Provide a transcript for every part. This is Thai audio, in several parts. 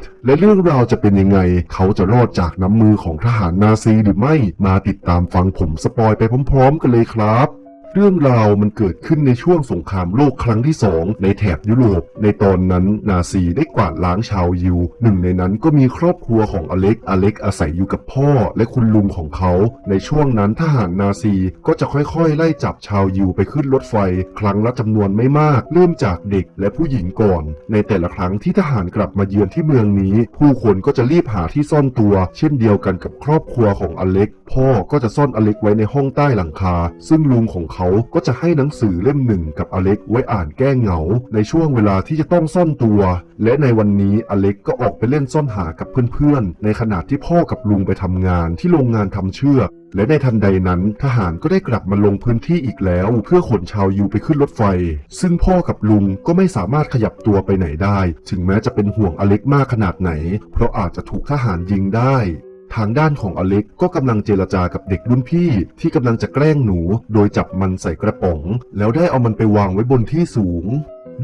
ด และเรื่องราวจะเป็นยังไง เขาจะรอดจากน้ำมือของทหารนาซีหรือไม่ มาติดตามฟังผมสปอยไปพร้อม ๆ กันเลยครับ เรื่องราวมันเกิดขึ้นในช่วงสงครามโลกครั้งที่สองในแถบยุโรป ในตอนนั้นนาซีได้กวาดล้างชาวยิว หนึ่งในนั้นก็มีครอบครัวของอเล็ก อเล็กอาศัยอยู่กับพ่อและคุณลุงของเขา ในช่วงนั้นทหารนาซีก็จะค่อยๆ ไล่จับชาวยิวไปขึ้นรถไฟ ครั้งละจำนวนไม่มาก เริ่มจากเด็กและผู้หญิงก่อน ในแต่ละครั้งที่ทหารกลับมาเยือนที่เมืองนี้ ผู้คนก็จะรีบหาที่ซ่อนตัว เช่นเดียวกันกับครอบครัวของอเล็ก พ่อก็จะซ่อนอเล็กไว้ในห้องใต้หลังคา ซึ่งลุงของเขาก็จะให้หนังสือเล่มหนึ่งกับอเล็กไว้อ่านแก้เหงา ในช่วงเวลาที่จะต้องซ่อนตัว และในวันนี้อเล็กก็ออกไปเล่นซ่อนหากับเพื่อนๆ ในขณะที่พ่อกับลุงไปทำงานที่โรงงานทำเชือกและในทันใดนั้นทหารก็ได้กลับมาลงพื้นที่อีกแล้ว เพื่อขนชาวยูไปขึ้นรถไฟ ซึ่งพ่อกับลุงก็ไม่สามารถขยับตัวไปไหนได้ ถึงแม้จะเป็นห่วงอเล็กมากขนาดไหน เพราะอาจจะถูกทหารยิงได้ ทางด้านของอเล็กก็กำลังเจรจากับเด็กรุ่นพี่ที่กำลังจะแกล้งหนู โดยจับมันใส่กระป๋อง แล้วได้เอามันไปวางไว้บนที่สูง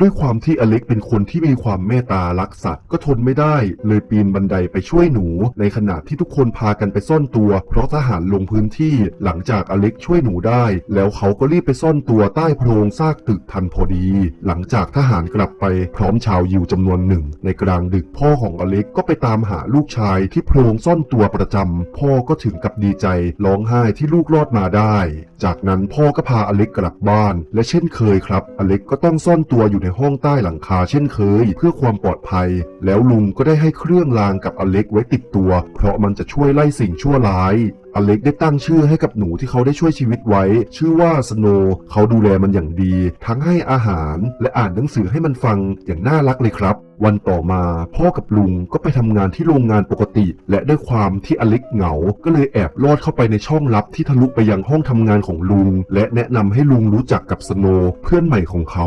ด้วยความที่อเล็กเป็นคนที่มีความเมตตารักสัตว์ก็ทนไม่ได้ เลยปีนบันไดไปช่วยหนู ในขณะที่ทุกคนพากันไปซ่อนตัว เพราะทหารลงพื้นที่หลังจากอเล็กช่วยหนูได้ แล้วเขาก็รีบไปซ่อนตัวใต้โพรงซากตึกทันพอดี หลังจากทหารกลับไปพร้อมชาวยิวจำนวนหนึ่ง ในกลางดึกพ่อของอเล็กก็ไปตามหาลูกชายที่โพรงซ่อนตัวประจำพ่อก็ถึงกับดีใจร้องไห้ที่ลูกรอดมาได้ จากนั้นพ่อก็พาอเล็กกลับบ้าน และเช่นเคยครับ อเล็กก็ต้องซ่อนตัวอยู่ในห้องใต้หลังคาเช่นเคย เพื่อความปลอดภัย แล้วลุงก็ได้ให้เครื่องรางกับอเล็กไว้ติดตัว เพราะมันจะช่วยไล่สิ่งชั่วร้ายอเล็กได้ตั้งชื่อให้กับหนูที่เขาได้ช่วยชีวิตไว้ ชื่อว่าสโนเขาดูแลมันอย่างดี ทั้งให้อาหารและอ่านหนังสือให้มันฟังอย่างน่ารักเลยครับ วันต่อมาพ่อกับลุงก็ไปทำงานที่โรงงานปกติ และด้วยความที่อเล็กเหงา ก็เลยแอบลอดเข้าไปในช่องลับที่ทะลุไปยังห้องทำงานของลุง และแนะนำให้ลุงรู้จักกับสโนเพื่อนใหม่ของเขา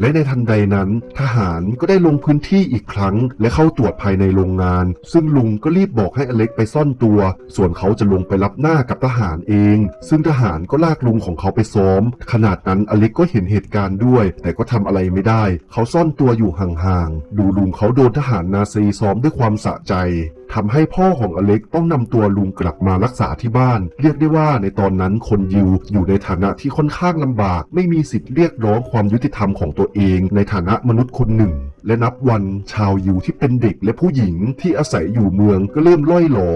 และในทันใดนั้น ทหารก็ได้ลงพื้นที่อีกครั้ง และเข้าตรวจภายในโรงงาน ซึ่งลุงก็รีบบอกให้อเล็กไปซ่อนตัว ส่วนเขาจะลงไปรับหน้ากับทหารเอง ซึ่งทหารก็ลากลุงของเขาไปซ้อม ขนาดนั้นอเล็กก็เห็นเหตุการณ์ด้วย แต่ก็ทำอะไรไม่ได้ เขาซ่อนตัวอยู่ห่างๆ ดูลุงเขาโดนทหารนาซีซ้อมด้วยความสะใจทำให้พ่อของอเล็กต้องนำตัวลุงกลับมารักษาที่บ้าน เรียกได้ว่าในตอนนั้นคนยิวอยู่ในฐานะที่ค่อนข้างลำบาก ไม่มีสิทธิ์เรียกร้องความยุติธรรมของตัวเอง ในฐานะมนุษย์คนหนึ่ง และนับวันชาวยิวที่เป็นเด็กและผู้หญิงที่อาศัยอยู่เมืองก็เริ่มล่อยหลอ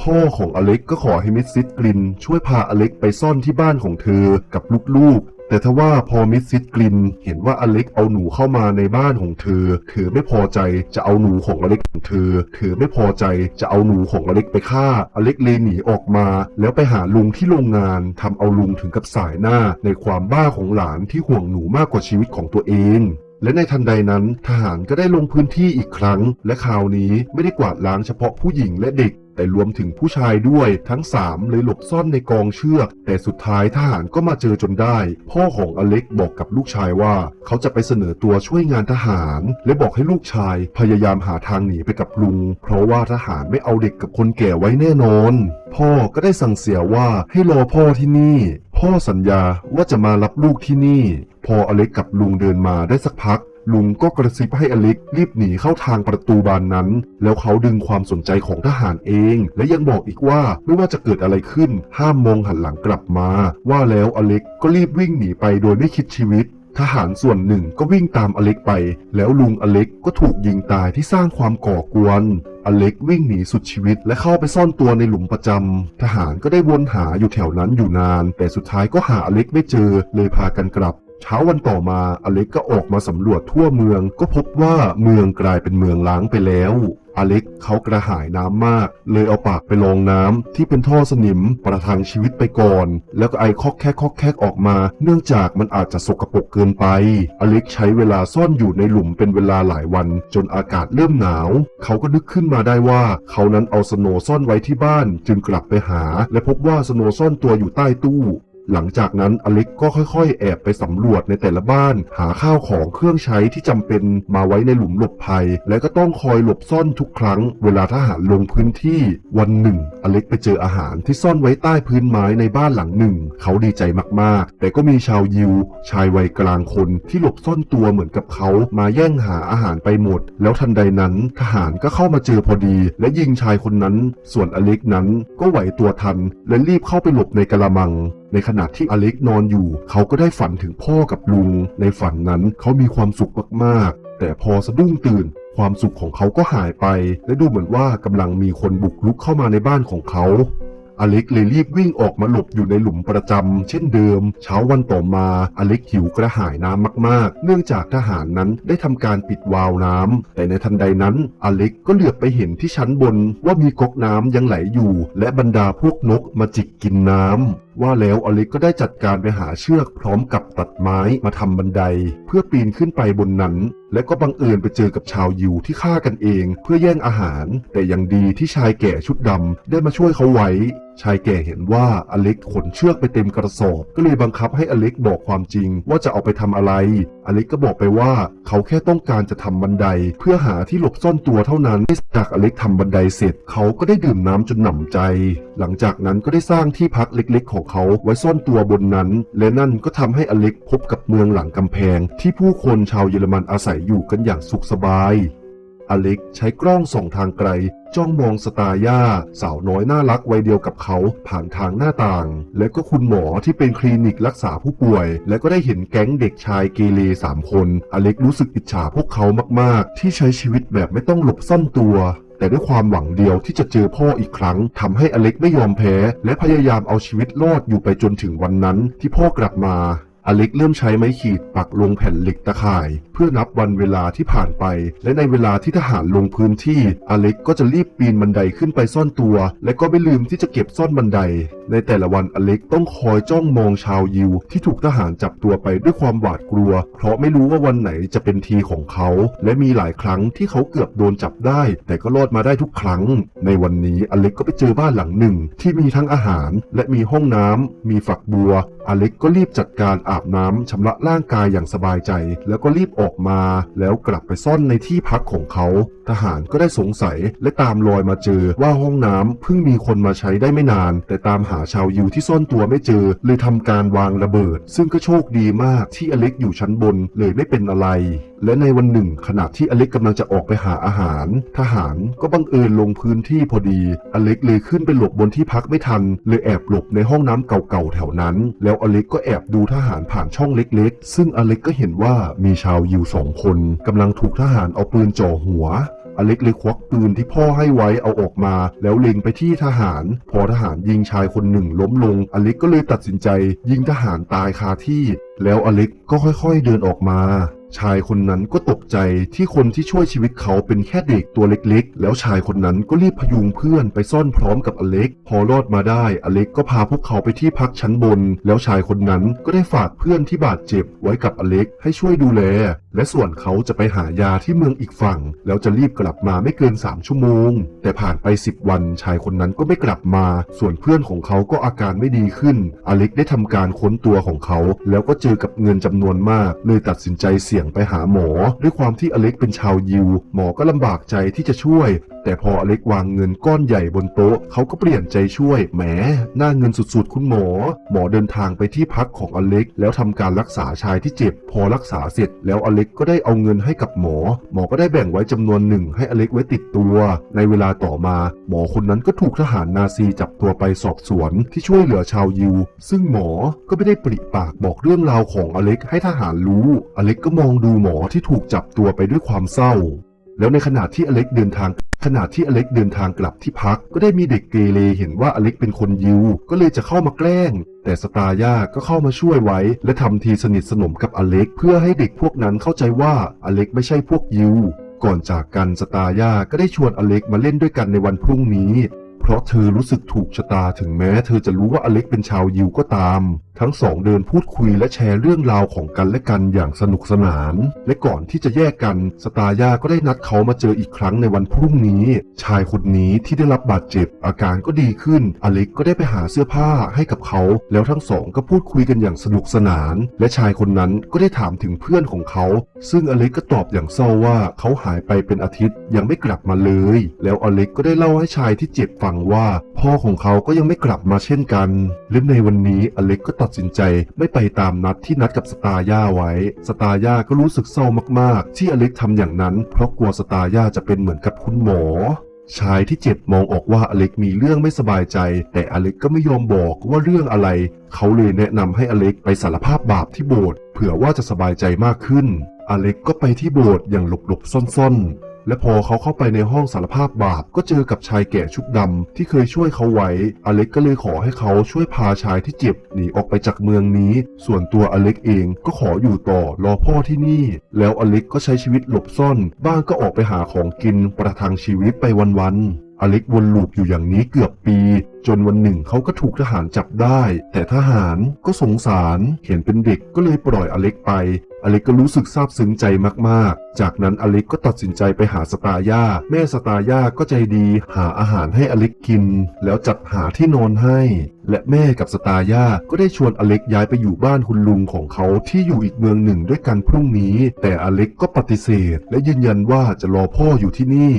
พ่อของอเล็กก็ขอให้มิสซิสกลินช่วยพาอเล็กไปซ่อนที่บ้านของเธอกับลูกๆ แต่ทว่าพอมิสซิสกลินเห็นว่าอเล็กเอาหนูเข้ามาในบ้านของเธอ เธอไม่พอใจจะเอาหนูของอเล็กของเธอ เธอไม่พอใจจะเอาหนูของอเล็กไปฆ่า อเล็กเลยหนีออกมา แล้วไปหาลุงที่โรงงานทำเอาลุงถึงกับสายหน้าในความบ้าของหลานที่ห่วงหนูมากกว่าชีวิตของตัวเองและในทันใดนั้นทหารก็ได้ลงพื้นที่อีกครั้ง และคราวนี้ไม่ได้กวาดล้างเฉพาะผู้หญิงและเด็ก แต่รวมถึงผู้ชายด้วยทั้งสามเลยหลบซ่อนในกองเชือก แต่สุดท้ายทหารก็มาเจอจนได้ พ่อของอเล็กบอกกับลูกชายว่า เขาจะไปเสนอตัวช่วยงานทหาร และบอกให้ลูกชายพยายามหาทางหนีไปกับลุง เพราะว่าทหารไม่เอาเด็กกับคนแก่ไว้แน่นอน พ่อก็ได้สั่งเสียว่าให้รอพ่อที่นี่ พ่อสัญญาว่าจะมารับลูกที่นี่ พออเล็กกับลุงเดินมาได้สักพัก ลุงก็กระซิบให้อเล็กรีบหนีเข้าทางประตูบานนั้น แล้วเขาดึงความสนใจของทหารเอง และยังบอกอีกว่าไม่ว่าจะเกิดอะไรขึ้น ห้ามมองหันหลังกลับมา ว่าแล้วอเล็กก็รีบวิ่งหนีไปโดยไม่คิดชีวิตทหารส่วนหนึ่งก็วิ่งตามอเล็กไป แล้วลุงอเล็กก็ถูกยิงตายที่สร้างความก่อกวน อเล็กวิ่งหนีสุดชีวิตและเข้าไปซ่อนตัวในหลุมประจำ ทหารก็ได้วนหาอยู่แถวนั้นอยู่นาน แต่สุดท้ายก็หาอเล็กไม่เจอ เลยพากันกลับ เช้าวันต่อมาอเล็กก็ออกมาสำรวจทั่วเมือง ก็พบว่าเมืองกลายเป็นเมืองล้างไปแล้วอเล็กเขากระหายน้ำมาก เลยเอาปากไปลองน้ำที่เป็นท่อสนิมประทังชีวิตไปก่อน แล้วก็ไอคอกแคกคอกแคกออกมา เนื่องจากมันอาจจะสกปรกเกินไป อเล็กใช้เวลาซ่อนอยู่ในหลุมเป็นเวลาหลายวัน จนอากาศเริ่มหนาว เขาก็นึกขึ้นมาได้ว่าเขานั้นเอาสโนซ่อนไว้ที่บ้าน จึงกลับไปหา และพบว่าสโนซ่อนตัวอยู่ใต้ตู้ หลังจากนั้นอเล็กก็ค่อยๆ แอบไปสำรวจในแต่ละบ้าน หาข้าวของเครื่องใช้ที่จำเป็นมาไว้ในหลุมหลบภัย และก็ต้องคอยหลบซ่อนทุกครั้ง เวลาทหารลงพื้นที่ วันหนึ่ง อเล็กไปเจออาหารที่ซ่อนไว้ใต้พื้นไม้ในบ้านหลังหนึ่ง เขาดีใจมากๆ แต่ก็มีชาวยิว ชายวัยกลางคนที่หลบซ่อนตัวเหมือนกับเขามาแย่งหาอาหารไปหมด แล้วทันใดนั้นทหารก็เข้ามาเจอพอดี และยิงชายคนนั้น ส่วนอเล็กนั้นก็ไหวตัวทัน และรีบเข้าไปหลบในกระมัง ในขณะที่อเล็กนอนอยู่ เขาก็ได้ฝันถึงพ่อกับลุง ในฝันนั้นเขามีความสุขมากๆ แต่พอสะดุ้งตื่นความสุขของเขาก็หายไป และดูเหมือนว่ากำลังมีคนบุกรุกเข้ามาในบ้านของเขา อเล็กเลยรีบวิ่งออกมาหลบอยู่ในหลุมประจำ เช่นเดิม เช้าวันต่อมา อเล็กหิวกระหายน้ำมากๆ เนื่องจากทหารนั้นได้ทำการปิดวาล์วน้ำ แต่ในทันใดนั้น อเล็กก็เหลือบไปเห็นที่ชั้นบนว่ามีก๊อกน้ำยังไหลอยู่ และบรรดาพวกนกมาจิกกินน้ำว่าแล้วอเล็กก็ได้จัดการไปหาเชือกพร้อมกับตัดไม้มาทำบันได เพื่อปีนขึ้นไปบนนั้น และก็บังเอิญไปเจอกับชาวยิวที่ฆ่ากันเอง เพื่อแย่งอาหาร แต่ยังดีที่ชายแก่ชุดดำได้มาช่วยเขาไว้ชายแก่เห็นว่าอเล็กขนเชือกไปเต็มกระสอบ ก็เลยบังคับให้อเล็กบอกความจริงว่าจะเอาไปทำอะไร อเล็กก็บอกไปว่าเขาแค่ต้องการจะทำบันได เพื่อหาที่หลบซ่อนตัวเท่านั้นจากอเล็กทำบันไดเสร็จ เขาก็ได้ดื่มน้ำจนหนำใจ หลังจากนั้นก็ได้สร้างที่พักเล็กๆ ของเขาไว้ซ่อนตัวบนนั้น และนั่นก็ทำให้อเล็กพบกับเมืองหลังกำแพง ที่ผู้คนชาวเยอรมันอาศัยอยู่กันอย่างสุขสบาย อเล็กใช้กล้องส่องทางไกล จ้องมองสตาร์ย่า สาวน้อยน่ารักวัยเดียวกับเขาผ่านทางหน้าต่าง และก็คุณหมอที่เป็นคลินิกรักษาผู้ป่วย และก็ได้เห็นแก๊งเด็กชายเกเรสามคน อเล็กรู้สึกอิจฉาพวกเขามาก ๆ ที่ใช้ชีวิตแบบไม่ต้องหลบซ่อนตัวแต่ด้วยความหวังเดียวที่จะเจอพ่ออีกครั้งทำให้อเล็กไม่ยอมแพ้ และพยายามเอาชีวิตรอดอยู่ไปจนถึงวันนั้นที่พ่อกลับมา อเล็กเริ่มใช้ไม้ขีดปักลงแผ่นเหล็กตะข่าย เพื่อนับวันเวลาที่ผ่านไป และในเวลาที่ทหารลงพื้นที่ อเล็กก็จะรีบปีนบันไดขึ้นไปซ่อนตัว และก็ไม่ลืมที่จะเก็บซ่อนบันได ในแต่ละวันอเล็กต้องคอยจ้องมองชาวยิว ที่ถูกทหารจับตัวไปด้วยความหวาดกลัว เพราะไม่รู้ว่าวันไหนจะเป็นทีของเขา และมีหลายครั้งที่เขาเกือบโดนจับได้ แต่ก็รอดมาได้ทุกครั้ง ในวันนี้อเล็กก็ไปเจอบ้านหลังหนึ่ง ที่มีทั้งอาหาร และมีห้องน้ำมีฝักบัว อเล็กก็รีบจัดการอาบน้ำชำระร่างกายอย่างสบายใจ แล้วก็รีบออกมา แล้วกลับไปซ่อนในที่พักของเขา ทหารก็ได้สงสัยและตามรอยมาเจอว่าห้องน้ำเพิ่งมีคนมาใช้ได้ไม่นาน แต่ตามหาชาวยิวที่ซ่อนตัวไม่เจอเลยทำการวางระเบิด ซึ่งก็โชคดีมากที่อเล็กอยู่ชั้นบนเลยไม่เป็นอะไร และในวันหนึ่ง ขณะที่อเล็กกำลังจะออกไปหาอาหาร ทหารก็บังเอิญลงพื้นที่พอดี อเล็กเลยขึ้นไปหลบบนที่พักไม่ทัน เลยแอบหลบในห้องน้ำเก่าๆแถวนั้นแล้วแล้วอเล็กก็แอบดูทหารผ่านช่องเล็กๆ ซึ่งอเล็กก็เห็นว่ามีชาวยิวสองคนกำลังถูกทหารเอาปืนจ่อหัวอเล็กเลยควักปืนที่พ่อให้ไว้เอาออกมา แล้วเล็งไปที่ทหาร พอทหารยิงชายคนหนึ่งล้มลง อเล็กก็เลยตัดสินใจ ยิงทหารตายคาที่ แล้วอเล็กก็ค่อยๆเดินออกมา ชายคนนั้นก็ตกใจที่คนที่ช่วยชีวิตเขาเป็นแค่เด็กตัวเล็กๆ แล้วชายคนนั้นก็รีบพยุงเพื่อนไปซ่อนพร้อมกับอเล็ก พอรอดมาได้อเล็กก็พาพวกเขาไปที่พักชั้นบน แล้วชายคนนั้นก็ได้ฝากเพื่อนที่บาดเจ็บไว้กับอเล็กให้ช่วยดูแล และส่วนเขาจะไปหายาที่เมืองอีกฝั่ง แล้วจะรีบกลับมาไม่เกิน 3 ชั่วโมง แต่ผ่านไป 10 วันชายคนนั้นก็ไม่กลับมา ส่วนเพื่อนของเขาก็อาการไม่ดีขึ้น อเล็กได้ทำการค้นตัวของเขา แล้วก็เจอกับเงินจำนวนมาก เลยตัดสินใจเสี่ยงไปหาหมอ ด้วยความที่อเล็กเป็นชาวยิว หมอก็ลำบากใจที่จะช่วย แต่พออเล็กวางเงินก้อนใหญ่บนโต๊ะ เขาก็เปลี่ยนใจช่วย แหม หน้าเงินสุดๆ คุณหมอ หมอเดินทางไปที่พักของอเล็ก แล้วทำการรักษาชายที่เจ็บ พอรักษาเสร็จแล้วอเล็กก็ได้เอาเงินให้กับหมอ หมอก็ได้แบ่งไว้จำนวนหนึ่งให้อเล็กไว้ติดตัว ในเวลาต่อมา หมอคนนั้นก็ถูกทหารนาซีจับตัวไปสอบสวนที่ช่วยเหลือชาวยิว ซึ่งหมอก็ไม่ได้ปริปากบอกเรื่องราวของอเล็กให้ทหารรู้ อเล็กก็มองดูหมอที่ถูกจับตัวไปด้วยความเศร้า แล้วในขณะที่อเล็กเดินทาง ขณะที่อเล็กเดินทางกลับที่พัก ก็ได้มีเด็กเกเรเห็นว่าอเล็กเป็นคนยิว ก็เลยจะเข้ามาแกล้ง แต่สตาย่าก็เข้ามาช่วยไว้ และทำทีสนิทสนมกับอเล็ก เพื่อให้เด็กพวกนั้นเข้าใจว่าอเล็กไม่ใช่พวกยิว ก่อนจากกันสตาย่าก็ได้ชวนอเล็กมาเล่นด้วยกันในวันพรุ่งนี้ เพราะเธอรู้สึกถูกชะตาถึงแม้ เธอจะรู้ว่าอเล็กเป็นชาวยิวก็ตามทั้งสองเดินพูดคุยและแชร์เรื่องราวของกันและกันอย่างสนุกสนาน และก่อนที่จะแยกกัน สตาร์ย่าก็ได้นัดเขามาเจออีกครั้งในวันพรุ่งนี้ ชายคนนี้ที่ได้รับบาดเจ็บ อาการก็ดีขึ้น อเล็กก็ได้ไปหาเสื้อผ้าให้กับเขา แล้วทั้งสองก็พูดคุยกันอย่างสนุกสนาน และชายคนนั้นก็ได้ถามถึงเพื่อนของเขา ซึ่งอเล็กก็ตอบอย่างเศร้าว่าเขาหายไปเป็นอาทิตย์ยังไม่กลับมาเลย แล้วอเล็กก็ได้เล่าให้ชายที่เจ็บฟังว่า พ่อของเขาก็ยังไม่กลับมาเช่นกันและในวันนี้อเล็กก็ตัดสินใจไม่ไปตามนัดที่นัดกับสตาร์ย่าไว้ สตาร์ย่าก็รู้สึกเศร้ามากๆ ที่อเล็กทำอย่างนั้น เพราะกลัวสตาร์ย่าจะเป็นเหมือนกับคุณหมอชายที่เจ็บมองออกว่าอเล็กมีเรื่องไม่สบายใจ แต่อเล็กก็ไม่ยอมบอกว่าเรื่องอะไร เขาเลยแนะนำให้อเล็กไปสารภาพบาปที่โบสถ์เผื่อว่าจะสบายใจมากขึ้น อเล็กก็ไปที่โบสถ์อย่างหลบๆซ่อนๆ และพอเขาเข้าไปในห้องสารภาพบาปก็เจอกับชายแก่ชุดดำที่เคยช่วยเขาไว้ อเล็กก็เลยขอให้เขาช่วยพาชายที่เจ็บหนีออกไปจากเมืองนี้ ส่วนตัวอเล็กเองก็ขออยู่ต่อรอพ่อที่นี่ แล้วอเล็กก็ใช้ชีวิตหลบซ่อน บ้างก็ออกไปหาของกินประทังชีวิตไปวันๆอเล็กวนลูปอยู่อย่างนี้เกือบปี จนวันหนึ่งเขาก็ถูกทหารจับได้ แต่ทหารก็สงสารเห็นเป็นเด็กก็เลยปล่อยอเล็กไป อเล็กก็รู้สึกซาบซึ้งใจมากๆ จากนั้นอเล็กก็ตัดสินใจไปหาสตาย่า แม่สตาย่าก็ใจดี หาอาหารให้อเล็กกิน แล้วจัดหาที่นอนให้ และแม่กับสตาย่าก็ได้ชวนอเล็กย้ายไปอยู่บ้านคุณลุงของเขาที่อยู่อีกเมืองหนึ่งด้วยกันพรุ่งนี้ แต่อเล็กก็ปฏิเสธ และยืนยันว่าจะรอพ่ออยู่ที่นี่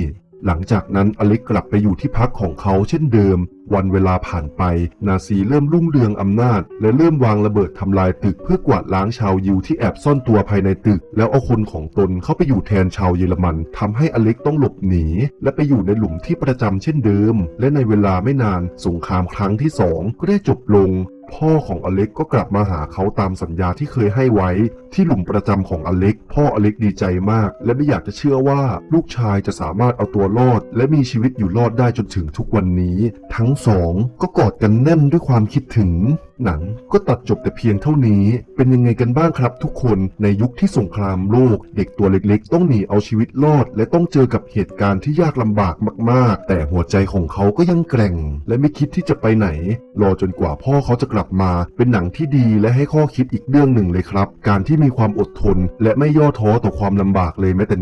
หลังจากนั้นอเล็กกลับไปอยู่ที่พักของเขาเช่นเดิม วันเวลาผ่านไป นาซีเริ่มรุ่งเรืองอำนาจ และเริ่มวางระเบิดทำลายตึกเพื่อกวาดล้างชาวยิวที่แอบซ่อนตัวภายในตึก แล้วเอาคนของตนเข้าไปอยู่แทนชาวเยอรมันทำให้อเล็กต้องหลบหนี และไปอยู่ในหลุมที่ประจำเช่นเดิม และในเวลาไม่นานสงครามครั้งที่สองก็ได้จบลง พ่อของอเล็กก็กลับมาหาเขาตามสัญญาที่เคยให้ไว้ ที่หลุมประจำของอเล็ก พ่ออเล็กดีใจมาก และไม่อยากจะเชื่อว่าลูกชายจะสามารถเอาตัวรอด และมีชีวิตอยู่รอดได้จนถึงทุกวันนี้ ทั้งสองก็กอดกันแน่นด้วยความคิดถึงหนังก็ตัดจบแต่เพียงเท่านี้ เป็นยังไงกันบ้างครับทุกคนในยุคที่สงครามโลก เด็กตัวเล็กๆ ต้องหนีเอาชีวิตรอด และต้องเจอกับเหตุการณ์ที่ยากลำบากมากๆ แต่หัวใจของเขาก็ยังแกร่ง และไม่คิดที่จะไปไหน รอจนกว่าพ่อเขาจะกลับมา เป็นหนังที่ดีและให้ข้อคิดอีกเรื่องหนึ่งเลยครับ การที่มีความอดทน และไม่ย่อท้อต่อความลำบากเลยแม้แต่